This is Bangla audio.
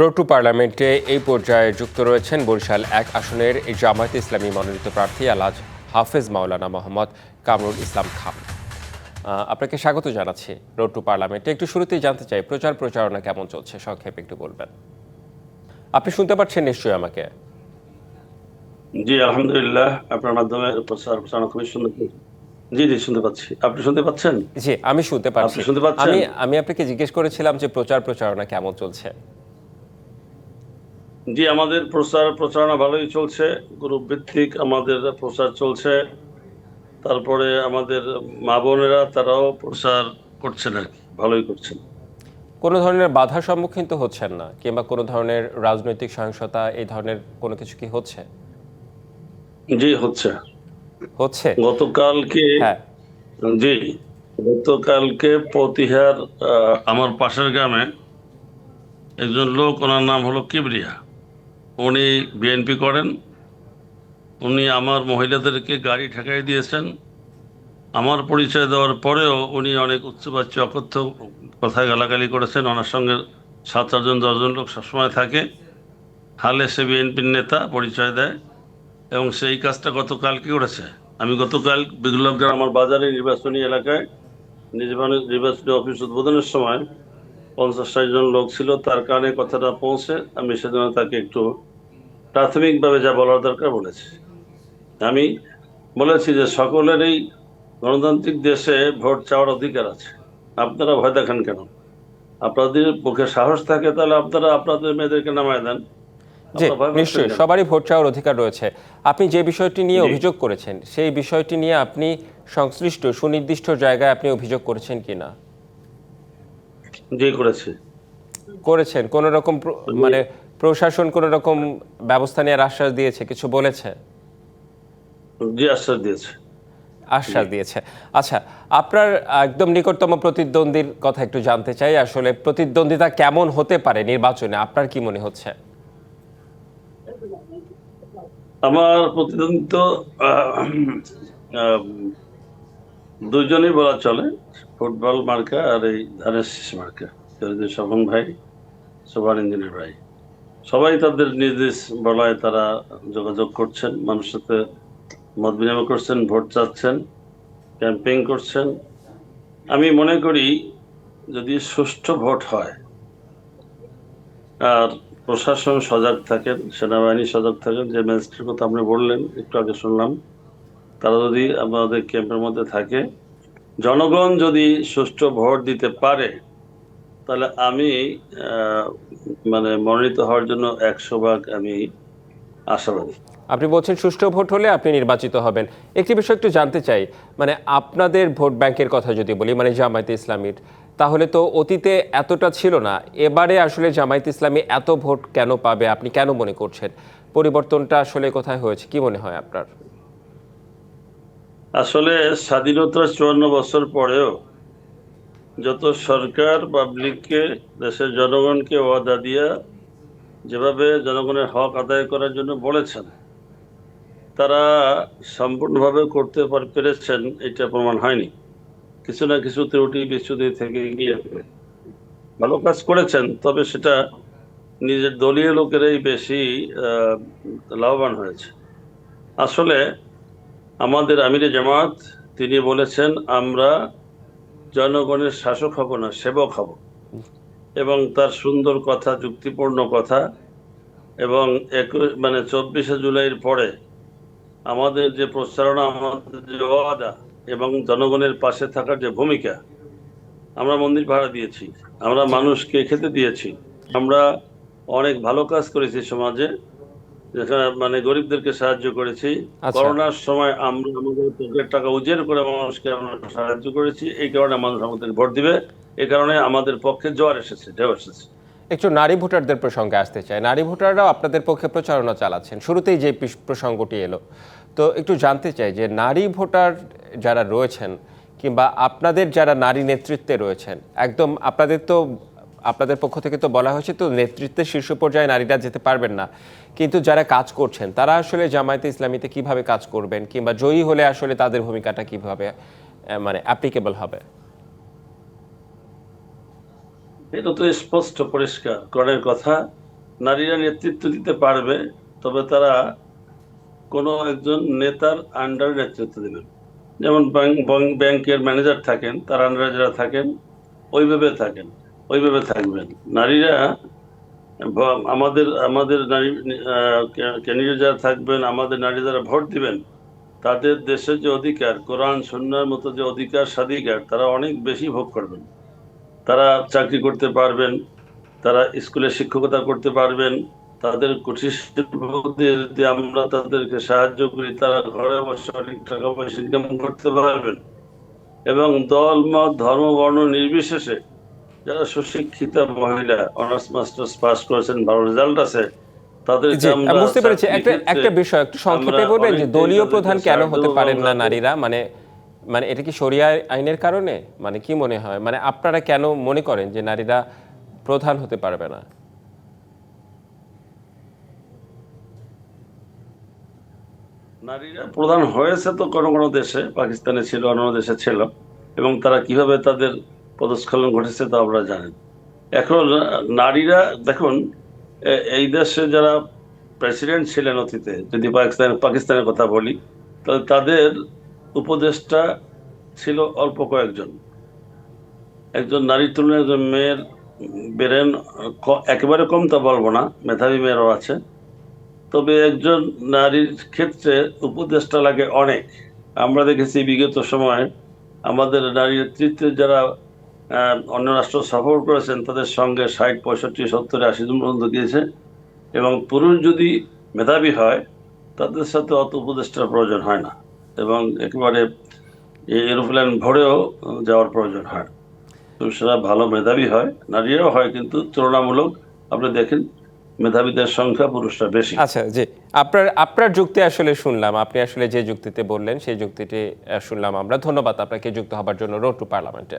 প্রোটু পার্লামেন্টে এই পর্যায়ে যুক্ত রয়েছেন বরিশাল এক আসনের জামায়াতে ইসলামী মনোনীত প্রার্থী আলাজ হাফেজ মাওলানা মোহাম্মদ কামরুল ইসলাম খান। আপনাকে স্বাগত জানাচ্ছি রোড টু পার্লামেন্টে। একটু শুরুতেই জানতে চাই প্রচার প্রচারণা কেমন চলছে? সংক্ষেপে একটু বলবেন। আপনি শুনতে পাচ্ছেন নিশ্চয়ই আমাকে? জি আলহামদুলিল্লাহ। আপনার মাধ্যমে প্রচার প্রচারণা খুবই সুন্দর জি জি শুনতে পাচ্ছি। আপনি শুনতে পাচ্ছেন? জি আমি শুনতে পাচ্ছি। শুনতে? আমি আমি আপনাকে জিজ্ঞেস করেছিলাম যে প্রচার প্রচারণা কেমন চলছে। জি আমাদের প্রচার প্রচারণা ভালোই চলছে গ্রুপ ভিত্তিক আমাদের প্রচার চলছে তারপরে আমাদের মা বোনেরা তারাও প্রচার করছেন আর কি ভালোই করছেন। কোনো ধরনের বাধার সম্মুখীন তো হচ্ছেন না কিংবা কোনো ধরনের রাজনৈতিক সহিংসতা এই ধরনের কোনো কিছু কি হচ্ছে? জি হচ্ছে। হচ্ছে? গতকালকে হ্যাঁ। জি গতকালকে প্রতিহার আমার পাশের গ্রামে একজন লোক ওনার নাম হলো কিবরিয়া। উনি বিএনপি করেন, উনি আমার মহিলাদেরকে গাড়ি ঠেকাই দিয়েছেন। আমার পরিচয় দেওয়ার পরেও উনি অনেক উচ্চবাচ্য, অকথ্য কথায় গালাগালি করেছেন। ওনার সঙ্গে সাত আটজন, দশজন লোক সবসময় থাকে। হালে সে বিএনপির নেতা, পরিচয় দেয় এবং সেই কাজটা গতকাল কি করেছে। আমি গতকাল বিপ্লবগ্রাম আমার বাজারে নির্বাচনী এলাকায় নির্বাচনী অফিস উদ্বোধনের সময় পঞ্চাশ ষাট জন লোক ছিল, তার কারণে কথাটা পৌঁছে আমি সেজন্য তাকে একটু প্রাথমিকভাবে যা বলার দরকার বলেছি। আমি বলেছি যে সকলেরই গণতান্ত্রিক দেশে ভোট চাওয়ার অধিকার আছে। আপনারা ভয় দেখান কেন? আপনাদের পক্ষে সাহস থাকে তাহলে আপনারা আপনাদের মেয়েদেরকে নামায় দেন। জি নিশ্চয়ই। সবারই ভোট চাওয়ার অধিকার রয়েছে। আপনি যে বিষয়টি নিয়ে অভিযোগ করেছেন সেই বিষয়টি নিয়ে আপনি সংশ্লিষ্ট সুনির্দিষ্ট জায়গায় আপনি অভিযোগ করেছেন কিনা? জি করেছি। করেছেন। কোন রকম মানে প্রশাসন কোন রকম ব্যবস্থা নেওয়ার আশ্বাস দিয়েছে কিছু বলেছে জি আশ্বাস দিয়েছে আশ্বাস দিয়েছে আচ্ছা আপনার একদম নিকটতম প্রতিদ্বন্দ্বীর কথা একটু জানতে চাই আসলে প্রতিদ্বন্দ্বিতা কেমন হতে পারে নির্বাচনে আপনার কি মনে হচ্ছে আমার প্রতিদ্বন্দ্বী তো আহ, আহ, দুজনেই বলা চলে ফুটবল মার্কা আর এই ধানের মার্কা স্বপন ভাই সোভান ইঞ্জিনিয়ার ভাই সবাই তাদের নিজ বলায় তারা যোগাযোগ করছেন, মানুষের সাথে মত বিনিময় করছেন, ভোট চাচ্ছেন, ক্যাম্পেইন করছেন। আমি মনে করি যদি সুষ্ঠু ভোট হয় আর প্রশাসন সজাগ থাকেন, সেনাবাহিনী সজাগ থাকেন, যে ম্যাজিস্ট্রেট কথা আপনি বললেন, একটু আগে শুনলাম, তারা যদি আমাদের ক্যাম্পের মধ্যে থাকে, জনগণ যদি সুষ্ঠু ভোট দিতে পারে তাহলে আমি মানে মনোনীত হওয়ার জন্য একশো ভাগ আমি আশাবাদী। আপনি বলছেন সুষ্ঠু ভোট হলে আপনি নির্বাচিত হবেন। একটি বিষয় একটু জানতে চাই মানে আপনাদের ভোট ব্যাংকের কথা যদি বলি মানে জামায়াতে ইসলামীর তাহলে তো অতীতে এতটা ছিল না এবারে আসলে জামায়াতে ইসলামী এত ভোট কেন পাবে আপনি কেন মনে করছেন? পরিবর্তনটা আসলে কোথায় হয়েছে কি মনে হয় আপনার? আসলে স্বাধীনতার চুয়ান্ন বছর পরেও যত সরকার পাবলিককে দেশের জনগণকে ওয়াদা দিয়া যেভাবে জনগণের হক আদায় করার জন্য বলেছেন, তারা সম্পূর্ণভাবে করতে পার- পেরেছেন, এটা প্রমাণ হয়নি। কিছু না কিছু ত্রুটি, বিচ্যুতি থেকে গিয়ে ভালো কাজ করেছেন, তবে সেটা নিজের দলীয় লোকেরাই বেশি লাভবান হয়েছে। আসলে আমাদের আমিরে জামাত, তিনি বলেছেন, আমরা জনগণের শাসক হব না, সেবক হব। এবং তার সুন্দর কথা, যুক্তিপূর্ণ কথা এবং একুশ মানে চব্বিশে জুলাইয়ের পরে আমাদের যে প্রচারণা, আমাদের যে ওয়াদা এবং জনগণের পাশে থাকার যে ভূমিকা, আমরা মন্দির ভাড়া দিয়েছি, আমরা মানুষকে খেতে দিয়েছি, আমরা অনেক ভালো কাজ করেছি সমাজে। যেখানে মানে গরিবদেরকে সাহায্য করেছি। আচ্ছা। করোনার সময় আমরা আমাদের পকেট টাকা উজের করে মানুষকে আমরা সাহায্য করেছি। এই কারণে মানুষ আমাদের ভোট দিবে। এই কারণে আমাদের পক্ষে জোয়ার এসেছে ঢেউ এসেছে। একটু নারী ভোটারদের প্রসঙ্গে আসতে চাই। নারী ভোটাররাও আপনাদের পক্ষে প্রচারণা চালাচ্ছেন। শুরুতেই যে প্রসঙ্গটি এলো। তো একটু জানতে চাই যে নারী ভোটার যারা রয়েছেন কিংবা আপনাদের যারা নারী নেতৃত্বে রয়েছেন একদম আপনাদের তো আপনাদের পক্ষ থেকে তো বলা হয়েছে তো, নেতৃত্বের শীর্ষ পর্যায়ে নারীরা যেতে পারবেন না। কিন্তু যারা কাজ করছেন, তারা আসলে জামায়াতে ইসলামীতে কীভাবে কাজ করবেন, কিংবা জয়ী হলে আসলে তাদের ভূমিকাটা কীভাবে মানে অ্যাপ্লিকেবল হবে? এটা তো স্পষ্ট, পরিষ্কার, করের কথা। নারীরা নেতৃত্ব দিতে পারবে, তবে তারা কোনো একজন নেতার আন্ডার নেতৃত্ব দেবেন। যেমন ব্যাংক- ব্যাংক- ব্যাংকের ম্যানেজার থাকেন, তার আন্ডারে যারা থাকেন, ওইভাবে থাকেন। ওইভাবে থাকবেন। নারীরা আমাদের আমাদের নারী ক্যান্ডিডেট যারা থাকবেন, আমাদের নারী যারা ভোট দিবেন, তাদের দেশের যে অধিকার, কোরআন সন্ন্যার মতো যে অধিকার, স্বাধিকার, তারা অনেক বেশি ভোগ করবেন। তারা চাকরি করতে পারবেন, তারা স্কুলে শিক্ষকতা করতে পারবেন, তাদের কুটির শিল্প দিয়ে যদি আমরা তাদেরকে সাহায্য করি, তারা ঘরে বসে অনেক টাকা পয়সা ইনকাম করতে পারবেন। এবং দল, মত, ধর্ম, বর্ণ নির্বিশেষে যারা সুশিক্ষিত মহিলা অনার্স মাস্টার্স পাস করেছেন ভালো রেজাল্ট আছে বুঝতে পেরেছি। একটা একটা বিষয় একটু সংক্ষেপে বলবেন যে দলীয় প্রধান কেন হতে পারেন না নারীরা? মানে মানে এটা কি শরিয়া আইনের কারণে? মানে কি মনে হয়? মানে আপনারা কেন মনে করেন যে নারীরা প্রধান হতে পারবে না? নারীরা প্রধান হয়েছে তো কোনো কোনো দেশে পাকিস্তানে ছিল অন্য দেশে ছিল এবং তারা কীভাবে তাদের পদস্খলন ঘটেছে, তা আমরা জানেন এখন নারীরা, দেখুন এই দেশে যারা প্রেসিডেন্ট ছিলেন অতীতে, যদি পাকিস্তান পাকিস্তানের কথা বলি, তাহলে তাদের উপদেষ্টা ছিল অল্প কয়েকজন। একজন নারীর তুলনায় একজন মেয়ের বেরেন একেবারে কম তা বলব না, মেধাবী মেয়েরও আছে। তবে একজন নারীর ক্ষেত্রে উপদেষ্টা লাগে অনেক। আমরা দেখেছি বিগত সময়ে আমাদের নারী নেতৃত্বে যারা অন্য রাষ্ট্র সফর করেছেন, তাদের সঙ্গে ষাট, পঁয়ষট্টি, সত্তর, আশি জন পর্যন্ত গিয়েছে। এবং পুরুষ যদি মেধাবী হয়, তাদের সাথে অত উপদেষ্টার প্রয়োজন হয় না। এবং একেবারে এরোপ্লেন ভরেও যাওয়ার প্রয়োজন হয়। পুরুষরা ভালো মেধাবী হয়, নারীরাও হয়, কিন্তু তুলনামূলক আপনি দেখেন, মেধাবীদের সংখ্যা পুরুষরা বেশি। আচ্ছা জি। আপনার আপনার যুক্তি আসলে শুনলাম। আপনি আসলে যে যুক্তিতে বললেন, সেই যুক্তিটি শুনলাম আমরা। ধন্যবাদ আপনাকে যুক্ত হবার জন্য। রোড টু পার্লামেন্টে।